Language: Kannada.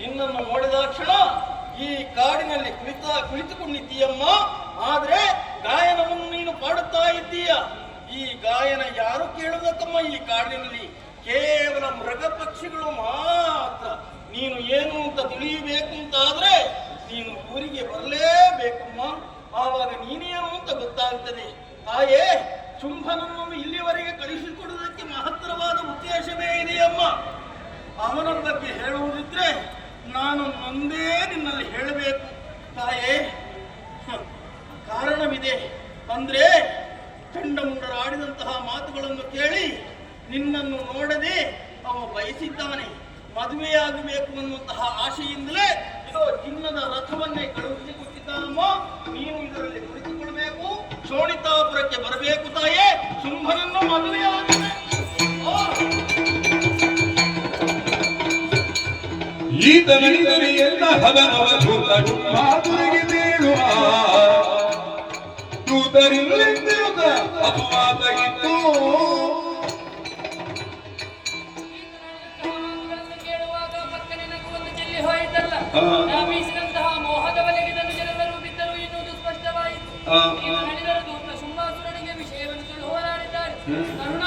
ನಿನ್ನನ್ನು ನೋಡಿದ ಕ್ಷಣ ಈ ಕಾಡಿನಲ್ಲಿ ಕುಳಿತ ಕುಳಿತುಕೊಂಡಿದ್ದೀಯಮ್ಮ ಆದ್ರೆ ಗಾಯನವನ್ನು ನೀನು ಪಾಡುತ್ತಾ ಇದ್ದೀಯ. ಈ ಗಾಯನ ಯಾರು ಕೇಳುವುದಕ್ಕಮ್ಮ? ಈ ಕಾಡಿನಲ್ಲಿ ಕೇವಲ ಮೃಗ ಪಕ್ಷಿಗಳು ಮಾತ್ರ. ನೀನು ಏನು ಅಂತ ತಿಳಿಯಬೇಕು ಅಂತಾದ್ರೆ ನೀನು ಊರಿಗೆ ಬರಲೇಬೇಕಮ್ಮ. ಆವಾಗ ನೀನೇನು ಅಂತ ಗೊತ್ತಾಗ್ತದೆ. ತಾಯೇ ಶುಂಭನನ್ನು ಇಲ್ಲಿವರೆಗೆ ಕಳಿಸಿಕೊಡುವುದಕ್ಕೆ ಮಹತ್ತರವಾದ ಉದ್ದೇಶವೇ ಇದೆಯಮ್ಮ. ಅವನ ಬಗ್ಗೆ ಹೇಳುವುದಿದ್ರೆ ನಾನು ನೊಂದೇ ನಿನ್ನಲ್ಲಿ ಹೇಳಬೇಕು. ತಾಯೇ ಕಾರಣವಿದೆ. ಅಂದ್ರೆ ಚಂಡಮುಂಡರು ಆಡಿದಂತಹ ಮಾತುಗಳನ್ನು ಕೇಳಿ ನಿನ್ನನ್ನು ನೋಡದೆ ಅವ ಬಯಸಿದ್ದಾನೆ. ಮದುವೆಯಾಗಬೇಕು ಅನ್ನುವಂತಹ ಆಶೆಯಿಂದಲೇ ಇದು ಚಿನ್ನದ ರಥವನ್ನೇ ಕಳುಹಿಸಿಕೊಟ್ಟಿದ್ದಾನಮ್ಮ ನೀನು ಇದರಲ್ಲಿ ಕುಳಿತುಕೊಳ್ಬೇಕು ಶೋಣಿತಾಪುರಕ್ಕೆ ಬರಬೇಕು ತಾಯೇ. ಶುಂಭನನ್ನು ಮದುವೆಯಾಗಬೇಕು ಮಾತುಗಳನ್ನು ಎಲ್ಲ ಪಕ್ಕನೆ ನಗುವನ್ನು ಮಾತುರಿಗೆ ನೀಡುವ ಆ. ನಾ ಬೀಸಿದಂತಹ ಮೋಹದ ಬಲೆಗೆ ತನ್ನ ಜನರು ಬಿದ್ದರು ಎನ್ನುವುದು ಸ್ಪಷ್ಟವಾಯಿತು ಶುಂಭಾಸುರನಿಗೆ ವಿಷಯವನ್ನು ತಿಳಿದು ಹೋರಾಡಿದ್ದಾರೆ ಕರುಣ